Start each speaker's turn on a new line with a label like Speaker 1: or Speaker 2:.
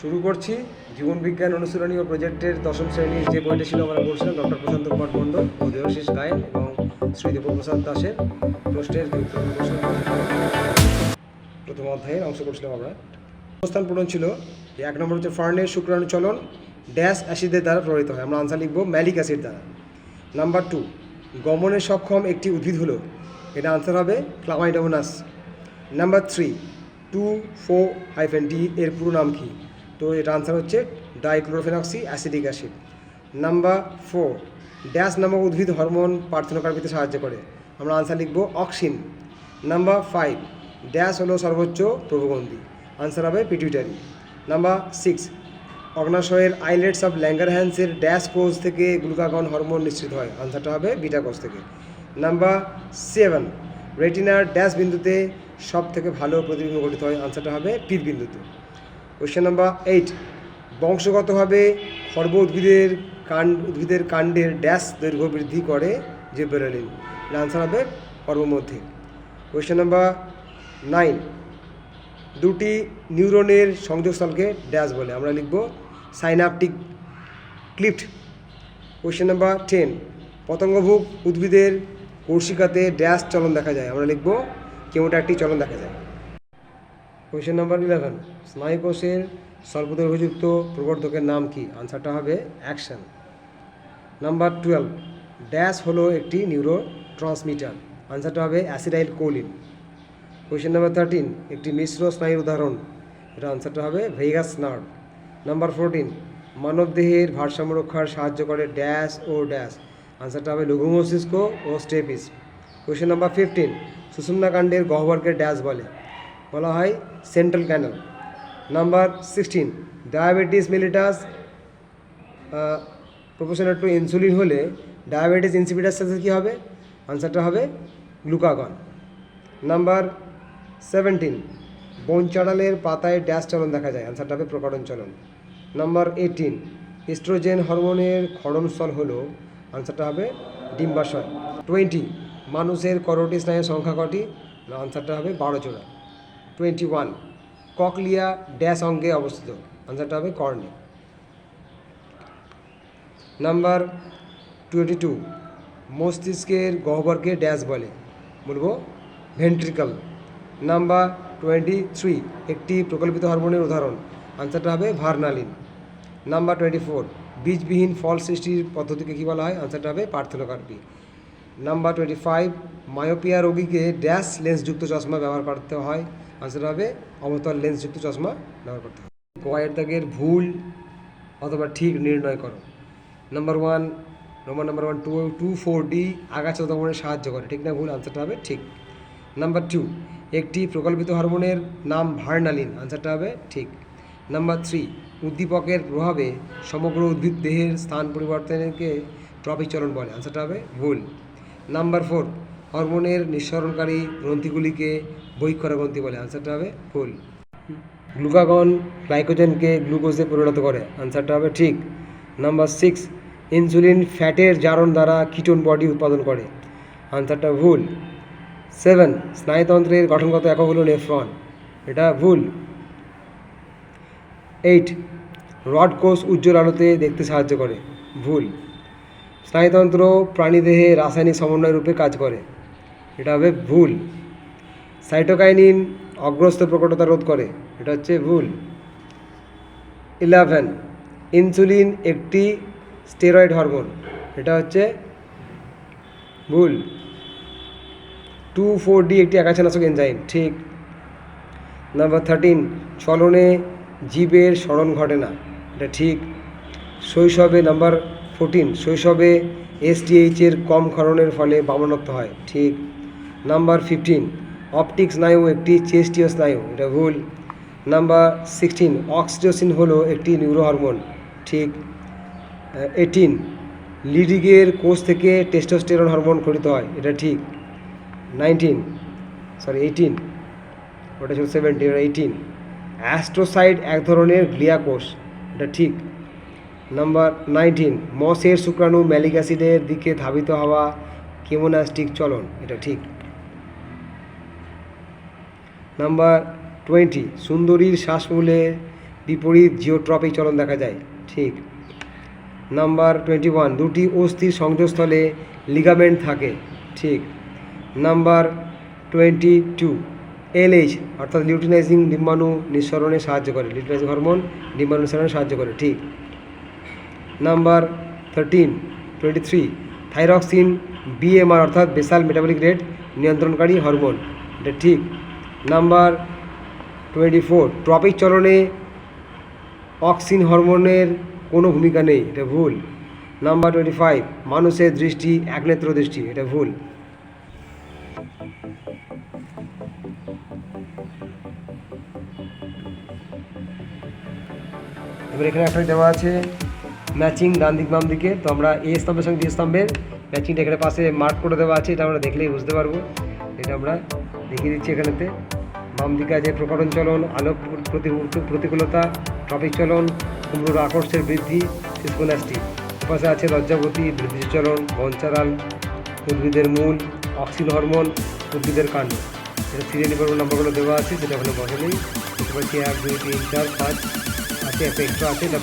Speaker 1: শুরু করছি জীবন বিজ্ঞান অনুশীলনী ও প্রজেক্টের দশম শ্রেণির যে বইটা ছিল, আমরা বলছিলাম ডক্টর প্রশান্ত কুমার মণ্ডল ও দেবশিস গায়েন এবং শ্রী দেবপ্রসাদ দাসের প্রশ্নের প্রথম অধ্যায়ের অংশ করছিলাম আমরা। অবস্থান পূরণ ছিল যে এক নম্বর হচ্ছে ফার্নের শুক্রাণু চলন, ড্যাশ অ্যাসিডের দ্বারা প্রভাবিত হয়। আমরা আনসার লিখব, ম্যালিক অ্যাসিড দ্বারা। নাম্বার টু, গমনে সক্ষম একটি উদ্ভিদ হলো। এটা আনসার হবে chlamydomonas. Number three, two four hyphen D, এর পুরো নাম কি? তো এটা আনসার হচ্ছে dichlorophenoxy acidic acid number four dash নামক উদ্ভিদ হরমোন পার্থনকারপিতে সাহায্য করে? আমরা আনসার লিখব অক্সিন নাম্বার ফাইভ ড্যাশ হলো সর্বোচ্চ প্রভুগন্ধি আনসার হবে পিটুইটারি নাম্বার সিক্স অগ্নাশয়ের আইলেটস অফ ল্যাঙ্গারহ্যান্সের ড্যাশ কোষ থেকে গ্লুকাগন হরমোন নিশ্চিত হয়। আনসারটা হবে বিটা কোষ থেকে। নাম্বার সেভেন রেটিনার ড্যাশ বিন্দুতে সব থেকে ভালো প্রতিবিম্ব গঠিত হয়। আনসারটা হবে পির বিন্দুতে। কোয়েশ্চেন নাম্বার এইট বংশগতভাবে খর্ব উদ্ভিদের কাণ্ড উদ্ভিদের কাণ্ডের ড্যাশ দৈর্ঘ্য বৃদ্ধি করে যে বেরোলিন আনসার হবে কর্মমধ্যে কোয়েশ্চেন নাম্বার নাইন দুটি নিউরনের সংযোগস্থলকে ড্যাশ বলে। আমরা লিখব synaptic cleft question number ten পতঙ্গভুক উদ্ভিদের কর্ষিকাতে ড্যাশ চলন দেখা যায়। আমরা লিখব কেমোটাকটিক চলন দেখা যায়। কোয়েশ্চেন নাম্বার ইলেভেন স্নায়ুকোষের স্বল্পদৈর্ঘ্যযুক্ত প্রবর্ধকের নাম কি আনসারটা হবে অ্যাকশন নাম্বার টুয়েলভ ড্যাশ হলো একটি নিউরো ট্রান্সমিটার আনসারটা হবে acetylcholine question number thirteen একটি মিশ্র স্নায়ুর উদাহরণ এটা আনসারটা হবে ভেগাস নার্ভ নাম্বার ফোরটিন মানবদেহের ভারসাম্য রক্ষার সাহায্য করে ড্যাশ ও ড্যাশ আনসারটা হবে লঘু মস্তিষ্ক ও স্টেপিস কোয়েশ্চেন নাম্বার ফিফটিন সুষুম্নাকাণ্ডের গহ্বরকে ড্যাশ বলে বলা হয় central canal. Number sixteen, diabetes mellitus proportional to insulin হলে ডায়াবেটিস ইনসিপিটাস সাথে কী হবে? আনসারটা হবে গ্লুকাগন। নাম্বার সেভেন্টিন বন চাড়ালের পাতায় ড্যাশ চলন দেখা যায়, আনসারটা হবে প্রকটন চলন। নাম্বার এইটিন ইস্ট্রোজেন হরমোনের ক্ষরণস্থল হল আনসারটা হবে ডিম্বাশয়। টোয়েন্টি মানুষের করোটি স্নায়ুর সংখ্যা কটি? আনসারটা হবে বারো জোড়া টোয়েন্টি ওয়ান, ককলিয়া ড্যাশ অঙ্গে অবস্থিত। আনসারটা হবে কর্নে নাম্বার টোয়েন্টি টু মস্তিষ্কের গহ্বরকে ড্যাশ বলে। বলব ভেন্ট্রিকল। নাম্বার টোয়েন্টি থ্রি একটি প্রকল্পিত হরমোনের উদাহরণ। আনসারটা হবে ভার্নালিন। নাম্বার টোয়েন্টি ফোর বীজবিহীন ফল সৃষ্টির পদ্ধতিকে কী বলা হয়? আনসারটা হবে parthenocarpy number twenty five myopia রোগীকে ড্যাশ লেন্সযুক্ত চশমা ব্যবহার করতে হয়। আনসার হবে, অবতল লেন্সযুক্ত চশমা ব্যবহার করতে হয়। কয়ের দাগের ভুল অথবা ঠিক নির্ণয় করো। নাম্বার ওয়ান নম্বর number one two two four D আগাছা দমনে সাহায্য করে। ঠিক না ভুল? আনসারটা হবে ঠিক। নাম্বার টু একটি প্রকল্পিত হরমোনের নাম ভার্নালিন। আনসারটা হবে ঠিক। নাম্বার থ্রি উদ্দীপকের প্রভাবে সমগ্র উদ্ভিদ দেহের স্থান পরিবর্তনকে ট্রপিক চলন বলে আনসারটা হবে ভুল। নাম্বার ফোর হরমোনের নিঃসরণকারী গ্রন্থিগুলিকে বৈক্ষরা গ্রন্থি বলে আনসারটা হবে ভুল গ্লুকাগন গ্লাইকোজেনকে গ্লুকোজে পরিণত করে। আনসারটা হবে ঠিক। নাম্বার সিক্স ইনসুলিন ফ্যাটের জারণ দ্বারা কিটোন বডি উৎপাদন করে। আনসারটা ভুল। সেভেন স্নায়ুতন্ত্রের গঠনগত একক হলো নেফ্রন এটা ভুল। এইট রড কোষ উজ্জ্বল আলোতে দেখতে সাহায্য করে। ভুল। স্নায়ুতন্ত্র প্রাণীদেহে রাসায়নিক সমন্বয় রূপে কাজ করে। এটা হবে ভুল। সাইটোকাইনিন অগ্রস্ত প্রকটতা রোধ করে। এটা হচ্ছে ভুল। ইলেভেন, ইনসুলিন একটি স্টেরয়েড হরমোন। এটা হচ্ছে ভুল। টু ফোর ডি একটি একাশনাশক এনজাইম। ঠিক। নাম্বার থার্টিন, চলনে জীবের স্মরণ ঘটে না। এটা ঠিক। শৈশবে নাম্বার ফোরটিন, শৈশবে এসটিএইচের কম ক্ষরণের ফলে বামনত্ব হয়। ঠিক। নাম্বার ফিফটিন অপটিক স্নায়ু একটি চেস্টীয় স্নায়ু, এটা ভুল নাম্বার সিক্সটিন অক্সিটোসিন হলো একটি নিউরো হরমোন ঠিক এইটিন লিডিগের কোষ থেকে টেস্টোস্টেরন হরমোন খরিত হয়, এটা ঠিক? নাইনটিন সরি এইটিন ওটা ছিল সেভেন্টিন এইটিন অ্যাস্ট্রোসাইড এক ধরনের গ্লিয়া কোষ এটা ঠিক? নাম্বার নাইনটিন মসের শুক্রাণু ম্যালিক অ্যাসিডের দিকে ধাবিত হওয়া কেমোনাস্টিক চলন, এটা ঠিক? নাম্বার টোয়েন্টি সুন্দরীর শ্বাসমূলে বিপরীত জিওট্রপিক চলন দেখা যায়। ঠিক। নাম্বার টোয়েন্টি ওয়ান দুটি অস্থির সংযোগস্থলে লিগামেন্ট থাকে। ঠিক। নাম্বার টোয়েন্টি টু এলএইচ অর্থাৎ লিউটিনাইজিং ডিম্বাণু নিঃসরণে সাহায্য করে। লিউটিনাইজিং হরমোন ডিম্বাণু নিঃসরণে সাহায্য করে। ঠিক। Number thirteen twenty three thyroxine BMR অর্থাৎ বেসাল মেটাবলিক রেট নিয়ন্ত্রণকারী হরমোন এটা ঠিক। নাম্বার টোয়েন্টি ফোর ট্রপিক চলনে অক্সিন হরমোনের কোনো ভূমিকা নেই, এটা ভুল। নাম্বার টোয়েন্টি ফাইভ মানুষের দৃষ্টি, একনেত্র দৃষ্টি, এটা ভুল। এবার এখানে একটা দেওয়া আছে ম্যাচিং ডান দিক বাম দিকে তো আমরা এ স্তম্ভের সঙ্গে ডি স্তম্ভের ম্যাচিংটা এখানে পাশে মার্ক করে দেওয়া আছে, এটা আমরা দেখলেই বুঝতে পারব। এটা আমরা দেখিয়ে দিচ্ছি এখানেতে। বাম দিকে আছে প্রকরণ চলন, আলোক প্রতি প্রতিকূলতা টপিক চলন, কুমড়োর আকর্ষের বৃদ্ধি, সিসকোনাস্টি। পাশে আছে লজ্জাবতী বৃদ্ধি চলন বঞ্চারাল উদ্ভিদের মূল অক্সিন হরমোন, উদ্ভিদের কাণ্ড। এটা সিরিয়ালি পর্ব নাম্বারগুলো দেওয়া আছে সেটা ওখানে বসে নেই এক, দুই, তিন, চার, পাঁচ, আছে একটা এক্সট্রা আছে, এটা